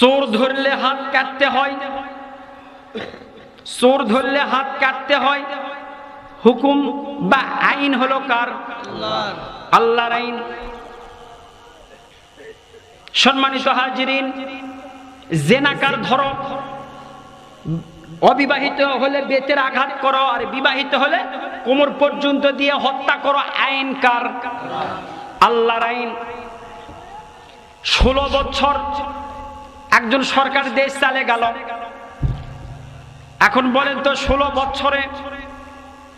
চোর ধরলে হাত কাটতে হয়। চোর ধরলে হাত কাটতে হয়। হুকুম বা আইন হলো কার? আল্লাহর আইন। সম্মানিত হাজিরিন, জেনাকার ধরো। অবিবাহিত হলে বেতের আঘাত করো আর বিবাহিত হলে কোমর পর্যন্ত দিয়ে হত্যা করো। আইন কার? আল্লাহর আইন। ষোলো বছর একজন সরকার দেশ চালে গেল। এখন বলেন তো ষোলো বছরে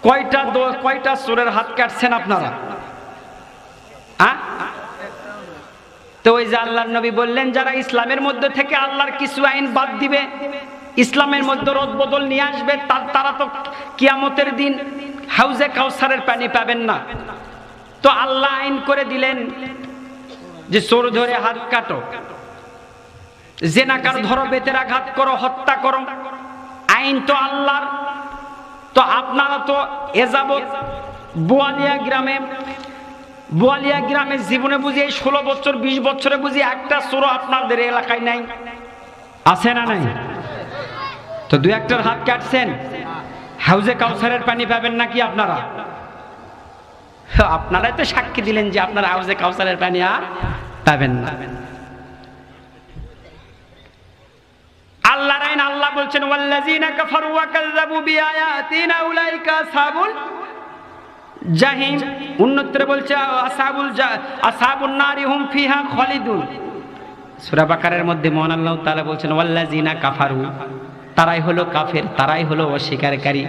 কয়টা কয়টা চোরের হাত কাটছেন আপনারা? তো ওই যে আল্লাহর নবী বললেন, যারা ইসলামের মধ্যে থেকে আল্লাহর কিছু আইন বাদ দিবে, ইসলামের মধ্যে রদ বদল নিয়ে আসবে তার তো কিয়ামতের দিন হাউজে কাউসারের পানি পাবেন না। তো আল্লাহ আইন করে দিলেন যে চোর ধরে হাত কাটো। জেনাকার ধরো, বেতের আঘাত করো, হত্যা করো। আইন তো আল্লাহর। তো আপনারা তো এ এযাবৎ বোয়ালিয়া গ্রামে বোয়ালিয়া গ্রামে জীবনে বুঝি এই ষোলো বছর, বিশ বছরে বুঝি একটা চোরও আপনাদের এলাকায় নাই। আছে না নাই? তো দু একটার হাত কাটছেন। হাউজে কাউসারের পানি পাবেন নাকি আপনারা? আপনারাই তো সাক্ষী দিলেন যে আপনারা হাউজে কাউসারের পানি আর পাবেন না। বলছেন তারাই হলো কাফের, তারাই হলো অস্বীকারী।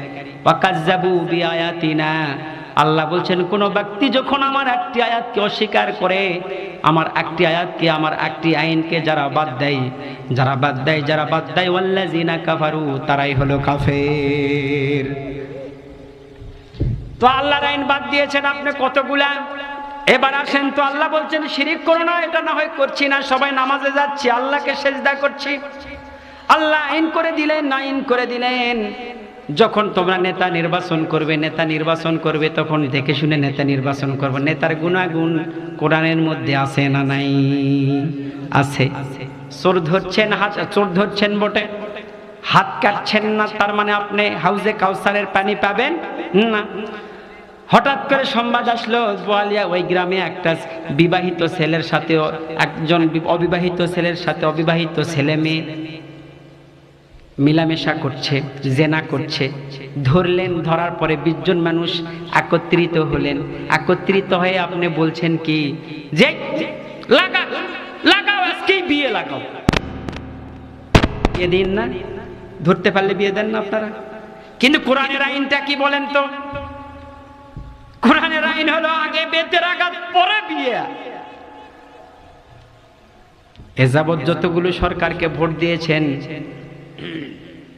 আল্লাহ বলছেন, কোন ব্যক্তি যখন আমার একটি আয়াতকে অস্বীকার করে আমার একটি আয়াতকে আমার একটি আইনকে যারা বাদ দেয়, যারা বাদ দেয়, যারা বাদ দেয়, ওয়াল্লাযিনা কাফারু, তারাই হলো কাফের। তো আল্লাহর আইন বাদ দিয়েছেন আপনি কতগুলা? এবার আসেন, তো আল্লাহ বলছেন, শিরিক করো না, এটা না হয় করছি না, সবাই নামাজে যাচ্ছি, আল্লাহকে সেজদা করছি। আল্লাহ আইন করে দিলেন, না আইন করে দিলেন। যখন তোমরা নেতা নির্বাচন করবে, নেতা নির্বাচন করবে, তখন দেখে শুনে নেতা নির্বাচন করবে। নেতার গুণাগুণ কোরআনের মধ্যে আছে না নাই? আছে। চোর ধরছেন, হাত চোর ধরছেন বটে। হাত কাটছেন না, তার মানে আপনি হাউজে কাউসারের পানি পাবেন? না। হঠাৎ করে সংবাদ আসলো বোয়ালিয়া ওই গ্রামে একটা বিবাহিত ছেলের সাথে একজন অবিবাহিত ছেলের সাথে অবিবাহিত ছেলে মেয়ে মিলামেশা করছে, জেনা করছে। ধরলেন, ধরার পরে বিশজন মানুষ একত্রিত হলেন। একত্রিত হয়ে আপনি বলছেন কি, যে লাগা লাগাও, আজকেই বিয়ে লাগাও। বিয়ে দিন না, ধরতে পারলে বিয়ে দেন না আপনারা। কিন্তু কোরআনের আইনটা কি বলেন তো? কোরআনের আইন হলো আগে বেতের আঘাত, পরে বিয়ে। এ যাবৎ যতগুলো সরকারকে ভোট দিয়েছেন Hmm.